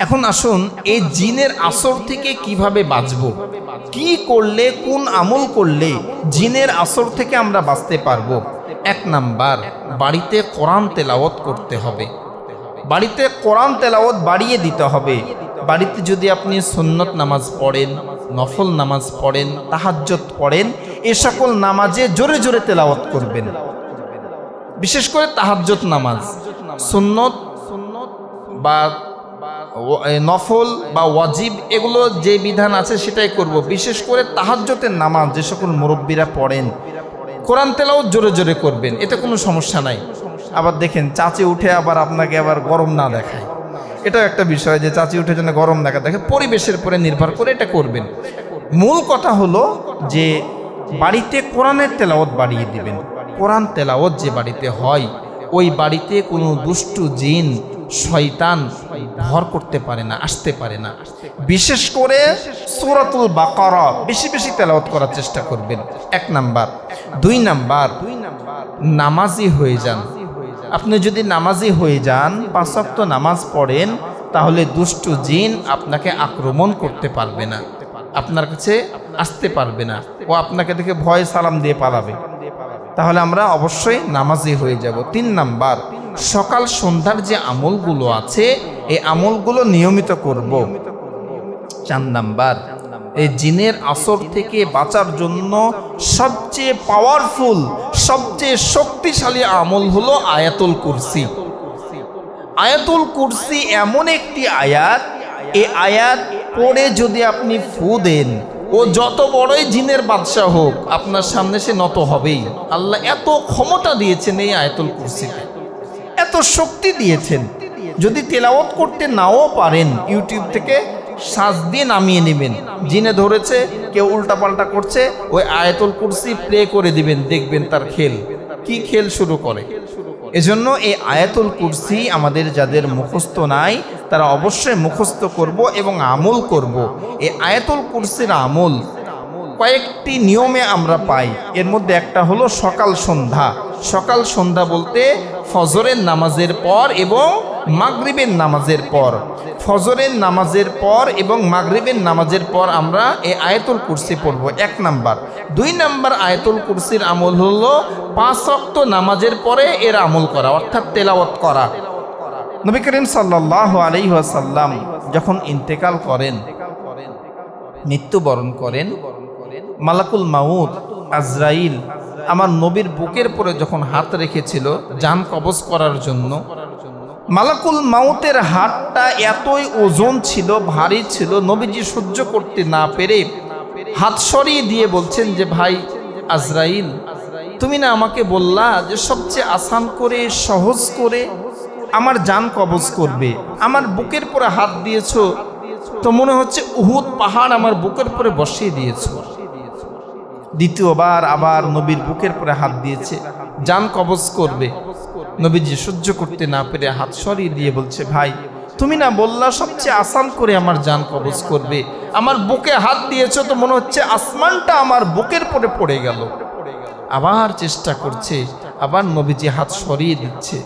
এখন আসুন এই জিনের আসর থেকে কীভাবে বাঁচব? কি করলে, কোন আমল করলে জিনের আসর থেকে আমরা বাঁচতে পারব? এক নাম্বার, বাড়িতে কোরআন তেলাওয়াত করতে হবে। বাড়িতে কোরআন তেলাওয়াত বাড়িয়ে দিতে হবে। বাড়িতে যদি আপনি সুন্নত নামাজ পড়েন, নফল নামাজ পড়েন তাহাজ্জত পড়েন, এ সকল নামাজে জোরে জোরে তেলাওয়াত করবেন। বিশেষ করে তাহাজ্জত নামাজ। সুন্নত বা নফল বা ওয়াজিব, এগুলো যে বিধান আছে সেটাই করব। বিশেষ করে তাহাজ্জতের নামাজ, যে সকল মুরব্বীরা পড়েন। কোরআন তেলাও জোরে জোরে করবেন, এতে কোনো সমস্যা নাই। আবার দেখেন, চাচি উঠে আবার আপনাকে আবার গরম না দেখায়। এটাও একটা বিষয় যে চাচি উঠে যেন গরম দেখা দেখে পরিবেশের উপরে নির্ভর করে এটা করবেন। মূল কথা হলো যে বাড়িতে কোরআনের তেলাওয়াত বাড়িয়ে দিবেন। কোরআন তেলাওয়াত যে বাড়িতে হয়, ওই বাড়িতে কোনো দুষ্টু জিন, শয়তান ভর করতে পারে না আসতে পারে না। বিশেষ করে সূরাতুল বাকারা বেশি বেশি তেলাওয়াত করার চেষ্টা করবেন। এক নাম্বার। দুই নাম্বার। নামাজি হয়ে যান। আপনি যদি নামাজি হয়ে যান পাঁচ পাঁচক্ত নামাজ পড়েন তাহলে দুষ্টু জিন আপনাকে আক্রমণ করতে পারবে না। আপনার কাছে আসতে পারবে না। ও আপনাকে দেখে ভয় সালাম দিয়ে পালাবে। তাহলে আমরা অবশ্যই নামাজি হয়ে যাব। তিন নাম্বার। সকাল সন্ধ্যার যে আমলগুলো আছে, এই আমলগুলো নিয়মিত করব। চার নাম্বার, এই জিনের আসর থেকে বাঁচার জন্য সবচেয়ে পাওয়ারফুল সবচেয়ে শক্তিশালী আমল হলো আয়াতুল কুরসি। আয়াতুল কুরসি এমন একটি আয়াত এই আয়াত পড়ে যদি আপনি ফু দেন, ও যত বড়ই জিনের বাদশাহ হোক, আপনার সামনে সে নত হবেই। আল্লাহ এত ক্ষমতা দিয়েছেন এই আয়াতুল কুরসিতে। শক্তি দিয়েছেন। যদি তেলাওয়াত করতে নাও পারেন, ইউটিউব থেকে সাজ দিয়ে নামিয়ে নেবেন। জিনে ধরেছে, কেউ উল্টাপাল্টা করছে, ওই আয়াতুল কুরসি প্লে করে দিবেন, দেখবেন তার খেল। কি খেল শুরু করে? এজন্য এই আয়াতুল কুরসি আমাদের যাদের মুখস্থ নাই, তারা অবশ্যই মুখস্থ করব এবং আমল করব। এই আয়াতুল কুরসির আমল কয়েকটি নিয়মে আমরা পাই। এর মধ্যে একটা হলো সকাল সন্ধ্যা। সকাল সন্ধ্যা বলতে ফজরের নামাজের পর এবং মাগরিবের নামাজের পর। ফজরের নামাজের পর এবং মাগরিবের নামাজের পর আমরা এই আয়তুল কুরসি পড়ব। এক নাম্বার। দুই নাম্বার আয়াতুল কুরসির আমল হলো পাঁচ অক্ত নামাজের পরে এর আমল করা, অর্থাৎ তেলাওয়াত করা। নবী করিম সাল্লাহ আলাইহি ওয়াসাল্লাম যখন ইন্তেকাল করেন, মৃত্যুবরণ করেন, মালাকুল মাউদ আজরাইল আমার নবীর বুকের পরে যখন হাত রেখেছিল যান কবজ করার জন্য, মালাকুল মাউতের হাতটা এতই ওজন ছিল, ভারী ছিল, নবীজি সহ্য করতে না পেরে হাত সরিয়ে দিয়ে বলছেন যে, ভাই আজরাইল, তুমি না আমাকে বললা যে, সবচেয়ে আসান করে, সহজ করে আমার যান কবজ করবে। আমার বুকের পরে হাত দিয়েছ, তো মনে হচ্ছে উহুদ পাহাড় আমার বুকের পরে বসিয়ে দিয়েছ। দ্বিতীয়বার আবার নবীর বুকের পরে হাত দিয়েছে। যান কবজ করবে। নবীজি সহ্য করতে না পেরে হাত সরিয়ে দিয়ে বলছে, ভাই, তুমি না বললা সবচেয়ে আসান করে আমার যান কবজ করবে। আমার বুকে হাত দিয়েছ তো মনে হচ্ছে আসমানটা আমার বুকের পরে পড়ে গেল। আবার চেষ্টা করছে, আবার নবীজি হাত সরিয়ে দিচ্ছে।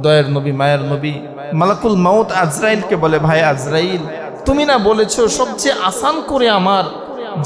দয়ের নবী, মায়ের নবী, মালাকুল মাউত আজরাইলকে বলে, ভাই আজরাইল, তুমি না বলেছ সবচেয়ে আসান করে আমার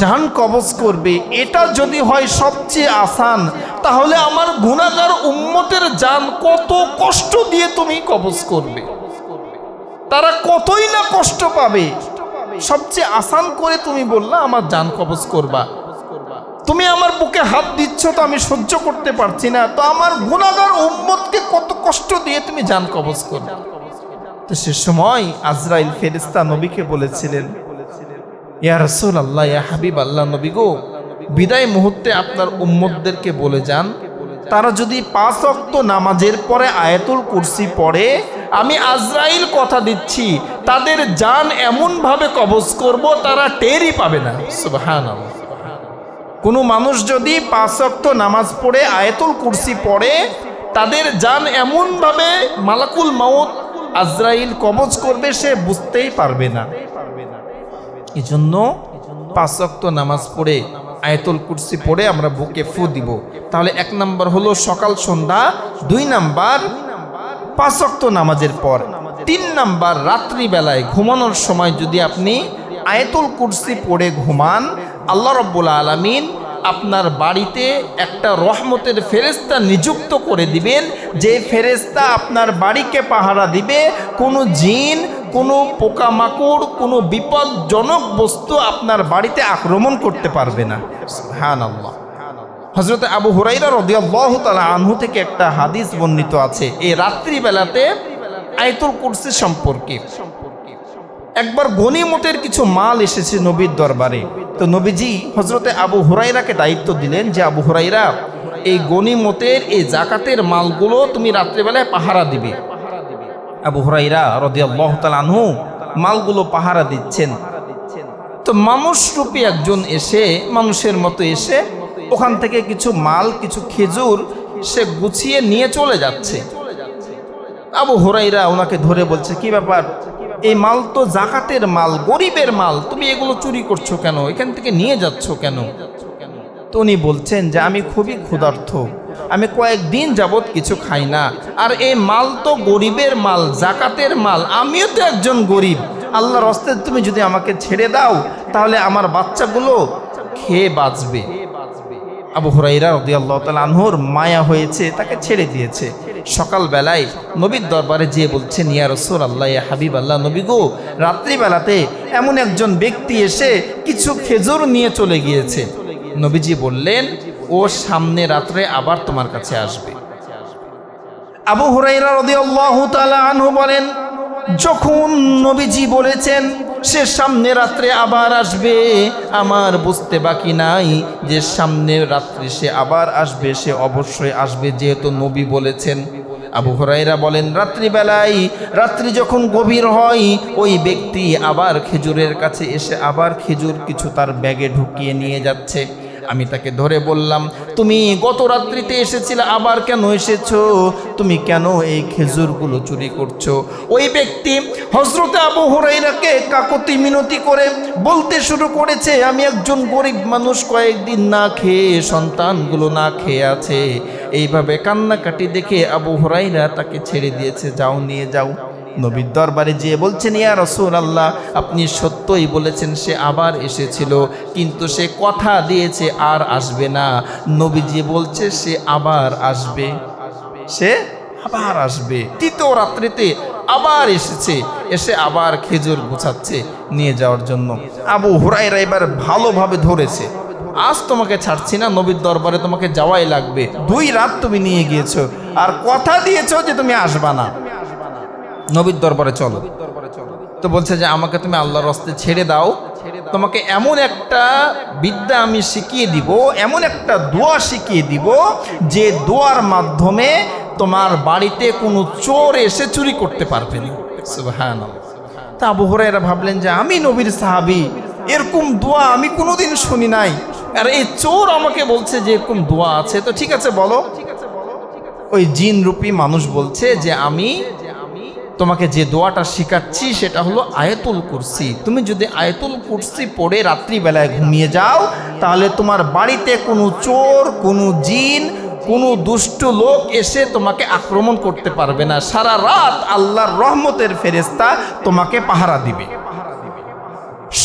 জান কবজ করবে। এটা যদি হয় সবচেয়ে আসান, তাহলে আমার গুণাগার উম্মতের জান কত কষ্ট দিয়ে তুমি কবজ করবে। তারা কতই না কষ্ট পাবে। সবচেয়ে আসান করে তুমি বললা, আমার জান কবজ করবা। তুমি আমার বুকে হাত দিচ্ছ, তো আমি সহ্য করতে পারছি না। তো আমার গুণাগার উম্মতকে কত কষ্ট দিয়ে তুমি জান কবজ করবে। তো সে সময় আজরাইল ফেরিস্তা নবীকে বলেছিলেন ইয়া আল্লাহ ইয়া হাবিব আল্লাহ নবী গো, বিদায় মুহূর্তে আপনার উম্মতদেরকে বলে যান, তারা যদি পাঁচ অক্ত নামাজের পরে আয়াতুল কুরসি পড়ে, আমি আজরাইল কথা দিচ্ছি, তাদের জান এমনভাবে কবজ করব, তারা টেরই পাবে না। সুবহান কোনো মানুষ যদি পাঁচ অক্ত নামাজ পড়ে, আয়াতুল কুরসি পড়ে, তাদের জান এমনভাবে মালাকুল মাউত আজরাইল কবজ করবে, সে বুঝতেই পারবে না। এই জন্য পাঁচ অক্ত নামাজ পড়ে আয়াতুল কুরসি পড়ে আমরা বুকে ফু দিব। তাহলে এক নাম্বার হলো সকাল, সন্ধ্যা, দুই নাম্বার পাঁচ অক্ত নামাজের পর। তিন নাম্বার রাত্রিবেলায় ঘুমানোর সময় যদি আপনি আয়াতুল কুরসি পড়ে ঘুমান, আল্লাহ রব্বুল আলমিন আপনার বাড়িতে একটা রহমতের ফেরেস্তা নিযুক্ত করে দিবেন। যে ফেরেস্তা আপনার বাড়িকে পাহারা দিবে, কোনো জিন কোনো পোকামাকড়, কোনো বিপজ্জনক বস্তু আপনার বাড়িতে আক্রমণ করতে পারবে না। হ্যাঁ আল্লাহ হজরত আবু হুরাইরা রদিয়াল্লাহ তালা আনহু থেকে একটা হাদিস বর্ণিত আছে এই রাত্রিবেলাতে আয়তুল কুরসি সম্পর্কে। একবার গনিমতের কিছু মাল এসেছে নবীর দরবারে। তো নবীজি হজরতে আবু হুরাইরাকে দায়িত্ব দিলেন যে, আবু হুরাইরা এই গনিমতের এই জাকাতের মালগুলো তুমি রাত্রিবেলায় পাহারা দিবে। আবু হুরাইরা রদিয়াল্লাহ তালা আনহু মালগুলো পাহারা দিচ্ছেন। তো মানুষরূপী একজন এসে, মানুষের মতো এসে ওখান থেকে কিছু মাল, কিছু খেজুর সে গুছিয়ে নিয়ে চলে যাচ্ছে। আবু হোরাইরা ওনাকে ধরে বলছে, কি ব্যাপার? এই মাল তো জাকাতের মাল, গরিবের মাল, তুমি এগুলো চুরি করছ কেন? এখান থেকে নিয়ে যাচ্ছ কেন? তো উনি বলছেন যে, আমি খুবই ক্ষুধার্থ। আমি কয়েকদিন যাবৎ কিছু খাই না। আর এই মাল তো গরিবের মাল, জাকাতের মাল। আমিও তো একজন গরিব। আল্লাহর হস্তে তুমি যদি আমাকে ছেড়ে দাও, তাহলে আমার বাচ্চাগুলো খেয়ে বাঁচবে। আবু হুরাইরা রদিয়াল্লাহ তাল আনহুর মায়া হয়েছে, তাকে ছেড়ে দিয়েছে। সকালবেলায় নবীর দরবারে যেয়ে বলছেন ইয়া রসুল আল্লাহ হাবিব আল্লাহ নবী গো, রাত্রিবেলাতে এমন একজন ব্যক্তি এসে কিছু খেজুর নিয়ে চলে গিয়েছে। নবীজি বললেন ও সামনে রাত্রে আবার তোমার কাছে আসবে। আবু হুরাইরা আনহু বলেন, যখন নবীজি বলেছেন, সে সামনে রাত্রে আবার আসবে, আমার বুঝতে বাকি নাই যে সামনে রাত্রে সে আবার আসবে, সে অবশ্যই আসবে যেহেতু নবী বলেছেন। আবু হরাইরা বলেন, রাত্রিবেলায়, রাত্রি যখন গভীর হয়, ওই ব্যক্তি আবার খেজুরের কাছে এসে আবার খেজুর কিছু তার ব্যাগে ঢুকিয়ে নিয়ে যাচ্ছে। আমি তাকে ধরে বললাম, তুমি গত রাত্রিতে এসেছিলে, আবার কেন এসেছ? তুমি কেন এই খেজুরগুলো চুরি করছ? ওই ব্যক্তি হজরতে আবু হুরাইরাকে কাকতি মিনতি করে বলতে শুরু করেছে, আমি একজন গরিব মানুষ, কয়েকদিন না খেয়ে সন্তানগুলো না খেয়ে আছে। এইভাবে কান্নাকাটি দেখে আবু হুরাইরা তাকে ছেড়ে দিয়েছে, যাও, নিয়ে যাও। নবীর দরবারে যেয়ে বলছেন, ইয়া রসুল আল্লাহ আপনি সত্যই বলেছেন সে আবার এসেছিল, কিন্তু সে কথা দিয়েছে আর আসবে না। নবীজি বলছে, সে আবার আসবে। সে আবার আসবে। তৃতীয় রাত্রিতে আবার এসেছে, এসে আবার খেজুর গুছাচ্ছে নিয়ে যাওয়ার জন্য। আবু হুরাইরা এবার ভালোভাবে ধরেছে, আজ তোমাকে ছাড়ছি না, নবীর দরবারে তোমাকে যাওয়াই লাগবে। দুই রাত তুমি নিয়ে গিয়েছো, আর কথা দিয়েছ যে তুমি আসবা না। নবীর দরবারে চলো। তো বলছে যে, আমাকে তুমি আল্লাহর রস্তে ছেড়ে দাও। তোমাকে এমন একটা বিদ্যা আমি শিখিয়ে দিব, এমন একটা দোয়া শিখিয়ে দিব, যে দোয়ার মাধ্যমে তোমার বাড়িতে কোনো চোর এসে চুরি করতে পারবে না। তা আবু হুরায়রা ভাবলেন যে, আমি নবীর সাহাবি, এরকম দোয়া আমি কোনোদিন শুনি নাই। আর এই চোর আমাকে বলছে যে, এরকম দোয়া আছে। তো ঠিক আছে, বলো। ওই জিন রূপী মানুষ বলছে যে, আমি তোমাকে যে দোয়াটা শেখাচ্ছি সেটা হলো আয়তুল কুরসি। তুমি যদি আয়তুল কুরসি পড়ে রাত্রিবেলায় ঘুমিয়ে যাও, তাহলে তোমার বাড়িতে কোনো চোর, কোনো জিন, কোনো দুষ্ট লোক এসে তোমাকে আক্রমণ করতে পারবে না। সারা রাত আল্লাহর রহমতের ফেরেস্তা তোমাকে পাহারা দিবে।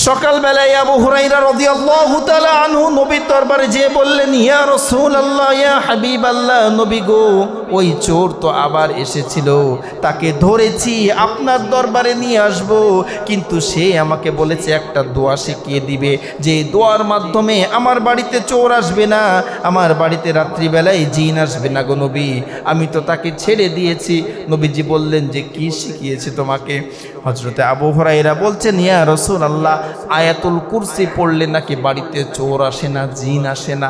সকালবেলায় আবু হুরাইরা রাদিয়াল্লাহু তাআলা আনহু নবীর দরবারে যেয়ে বললেন, ইয়া রসুল আল্লাহ ইয়া হাবিব আল্লাহ নবী গো, ওই চোর তো আবার এসেছিল। তাকে ধরেছি, আপনার দরবারে নিয়ে আসব। কিন্তু সে আমাকে বলেছে, একটা দোয়া শিখিয়ে দিবে। যে দোয়ার মাধ্যমে আমার বাড়িতে চোর আসবে না, আমার বাড়িতে রাত্রিবেলায় জিন আসবে না গো নবী। আমি তো তাকে ছেড়ে দিয়েছি। নবীজি বললেন, যে কি শিখিয়েছে তোমাকে? হজরতে আবু হরাইরা বলছেন, ইয়া রসুল আল্লাহ আয়াতুল কুরসি পড়লে নাকি বাড়িতে চোর আসে না, জিন আসে না।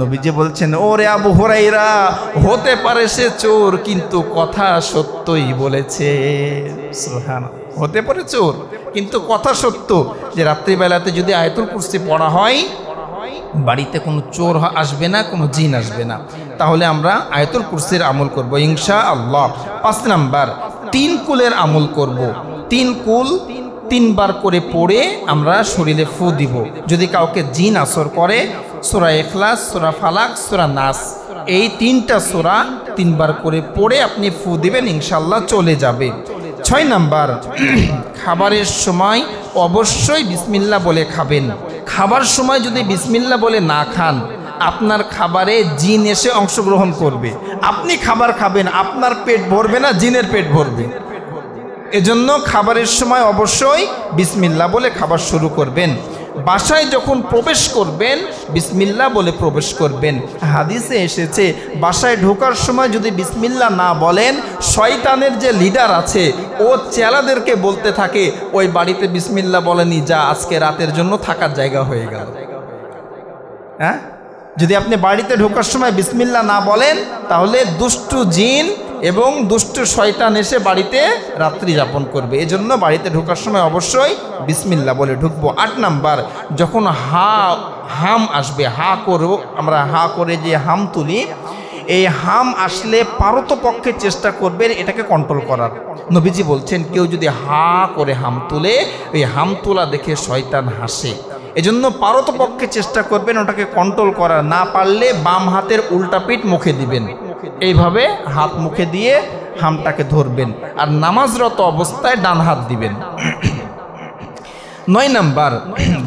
নবীজি বলছেন, ওরে আবু হরাইরা হতে পারে সে চোর, কিন্তু কথা সত্যই বলেছে। হতে পারে চোর, কিন্তু কথা সত্য যে রাত্রিবেলাতে যদি আয়তুল কুরসি পড়া হয়, বাড়িতে কোনো চোর আসবে না, কোনো জিন আসবে না। তাহলে আমরা আয়তুল কুরসির আমল করব ইনশা আল্লাহ পাঁচ নাম্বার, তিন কুলের আমল করব। তিন কুল তিনবার করে পড়ে আমরা শরীরে ফু দিব। যদি কাউকে জিন আসর করে সোরা এখলাস সোরা ফালাক, সোরা নাস। এই তিনটা সোরা তিনবার করে পড়ে আপনি ফু দিবেন ইনশাল্লাহ চলে যাবে। ছয় নাম্বার, খাবারের সময় অবশ্যই বিসমিল্লা বলে খাবেন। খাবার সময় যদি বিসমিল্লা বলে না খান, আপনার খাবারে জিন এসে অংশগ্রহণ করবে। আপনি খাবার খাবেন, আপনার পেট ভরবে না, জিনের পেট ভরবে। এজন্য খাবারের সময় অবশ্যই বিসমিল্লা বলে খাবার শুরু করবেন। বাসায় যখন প্রবেশ করবেন বিসমিল্লা বলে প্রবেশ করবেন। হাদিসে এসেছে, বাসায় ঢোকার সময় যদি বিসমিল্লা না বলেন, শয়তানের যে লিডার আছে, ও চেলাদেরকে বলতে থাকে, ওই বাড়িতে বিসমিল্লা বলেনি, যা আজকে রাতের জন্য থাকার জায়গা হয়ে গেল। হ্যাঁ? যদি আপনি বাড়িতে ঢোকার সময় বিসমিল্লা না বলেন, তাহলে দুষ্টু জিন এবং দুষ্টু শয়তান এসে বাড়িতে রাত্রি যাপন করবে। এজন্য বাড়িতে ঢোকার সময় অবশ্যই বিসমিল্লা বলে ঢুকবো। আট নাম্বার, যখন হা, হাম আসবে, হা করব আমরা হা করে যে হাম তুলি, এই হাম আসলে পারতপক্ষে চেষ্টা করবেন এটাকে কন্ট্রোল করার। নবীজি বলছেন, কেউ যদি হা করে হাম তুলে, ওই হাম তোলা দেখে শয়তান হাসে। এজন্য পারতপক্ষে চেষ্টা করবেন ওটাকে কন্ট্রোল করার। না পারলে বাম হাতের উল্টা পিঠ মুখে দিবেন। এইভাবে হাত মুখে দিয়ে হামটাকে ধরবেন আর নামাজরত অবস্থায় ডান হাত দিবেন। নয় নাম্বার,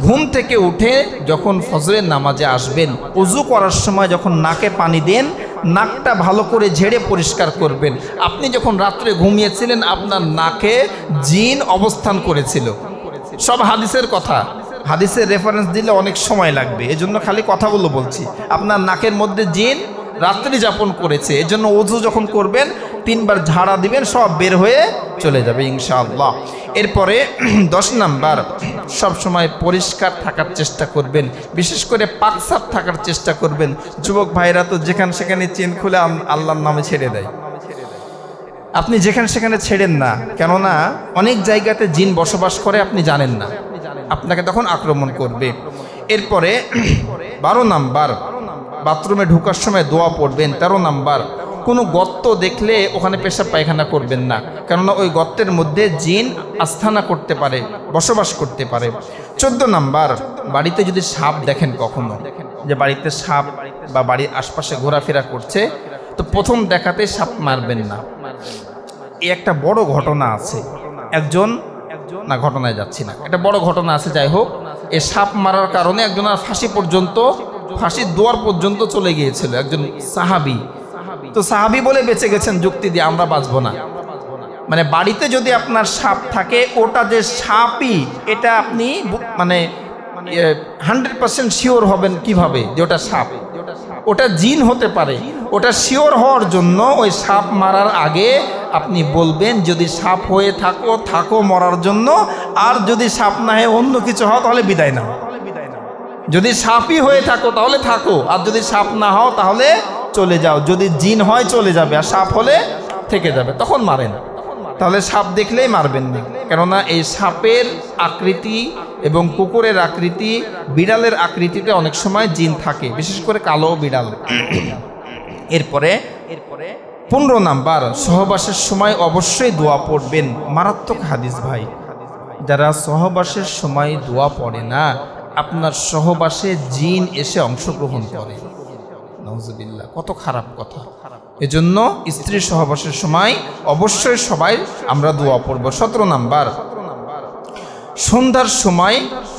ঘুম থেকে উঠে যখন ফজরের নামাজে আসবেন, উজু করার সময় যখন নাকে পানি দেন, নাকটা ভালো করে ঝেড়ে পরিষ্কার করবেন। আপনি যখন রাত্রে ঘুমিয়েছিলেন, আপনার নাকে জিন অবস্থান করেছিল। সব হাদিসের কথা। হাদিসের রেফারেন্স দিলে অনেক সময় লাগবে। এজন্য খালি কথাগুলো বলছি। আপনার নাকের মধ্যে জিন রাত্রি যাপন করেছে, এজন্য ওজু যখন করবেন, তিনবার ঝাড়া দিবেন, সব বের হয়ে চলে যাবে ইনশাআল্লাহ। এরপরে দশ নাম্বার, সব সময় পরিষ্কার থাকার চেষ্টা করবেন, বিশেষ করে পাকসাপ থাকার চেষ্টা করবেন। যুবক ভাইরা তো যেখানে সেখানে চেন খুলে আল্লাহর নামে ছেড়ে দেয়। আপনি যেখানে সেখানে ছেড়েন না, কেননা অনেক জায়গাতে জিন বসবাস করে, আপনি জানেন না। আপনাকে তখন আক্রমণ করবে। এরপরে বারো নাম্বার বাথরুমে ঢোকার সময় দোয়া পড়বেন। তেরো নাম্বার, কোনো গর্ত দেখলে ওখানে পেশাব পায়খানা করবেন না। কেননা ওই গর্তের মধ্যে জিন আস্থানা করতে পারে, বসবাস করতে পারে। চোদ্দ নাম্বার, বাড়িতে যদি সাপ দেখেন কখনো, যে বাড়িতে সাপ বা বাড়ির আশপাশে ঘোরাফেরা করছে, তো প্রথম দেখাতে সাপ মারবেন না। এই একটা বড় ঘটনা আছে। একজন, না, ঘটনায় যাচ্ছি না। একটা বড় ঘটনা আছে, যাই হোক। এ সাপ মারার কারণে একজনের ফাঁসি পর্যন্ত ফাঁসির দোয়ার পর্যন্ত চলে গিয়েছিল একজন সাহাবি। তো সাহাবি বলে বেঁচে গেছেন, যুক্তি দিয়ে আমরা বাঁচবো না। মানে বাড়িতে যদি আপনার সাপ থাকে, ওটা যে সাপই, এটা আপনি মানে হান্ড্রেড পার্সেন্ট শিওর হবেন কীভাবে যে ওটা সাপ? ওটা জিন হতে পারে। ওটা শিওর হওয়ার জন্য ওই সাপ মারার আগে আপনি বলবেন, যদি সাপ হয়ে থাকো থাকো মরার জন্য। আর যদি সাপ না হয়ে অন্য কিছু হয়, তাহলে বিদায় নাও। যদি সাপই হয়ে থাকো, তাহলে থাকো। আর যদি সাপ না হও, তাহলে চলে যাও। যদি জিন হয়, চলে যাবে। আর সাপ হলে থেকে যাবে। তখন মারেন তাহলে সাপ দেখলেই মারবেন না। কেননা এই সাপের আকৃতি এবং কুকুরের আকৃতি, বিড়ালের আকৃতিতে অনেক সময় জিন থাকে। বিশেষ করে কালো বিড়াল। এরপরে এরপরে, পনেরো নাম্বার, সহবাসের সময় অবশ্যই দোয়া পড়বেন। মারাত্মক হাদিস ভাই। যারা সহবাসের সময় দোয়া পড়ে না আপনার সহবাসে জিন এসে অংশগ্রহণ করে। নওজুবিল্লাহ কত খারাপ কথা। এজন্য স্ত্রী সহবাসের সময় অবশ্যই সবাই আমরা দোয়া পড়ব। সতেরো নাম্বার, সন্ধ্যার সময়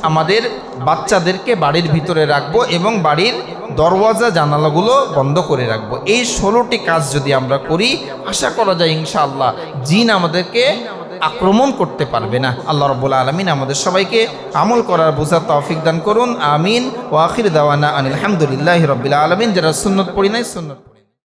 আমাদের বাচ্চাদেরকে বাড়ির ভিতরে রাখব এবং বাড়ির দরওয়াজা, জানালাগুলো বন্ধ করে রাখব। এই ষোলোটি কাজ যদি আমরা করি, আশা করা যায় ইনশাআল্লাহ জিন আমাদেরকে আক্রমণ করতে পারবে না। আল্লাহ রব্বুল আলমিন আমাদের সবাইকে আমল করার বোঝা তৌফিক দান করুন। আমিন। ওয়াখির দাওয়ানা আনিল আলহামদুলিল্লাহ রবিল্লা আলমিন। যারা সুন্নত পড়ি নাই, সুন্নত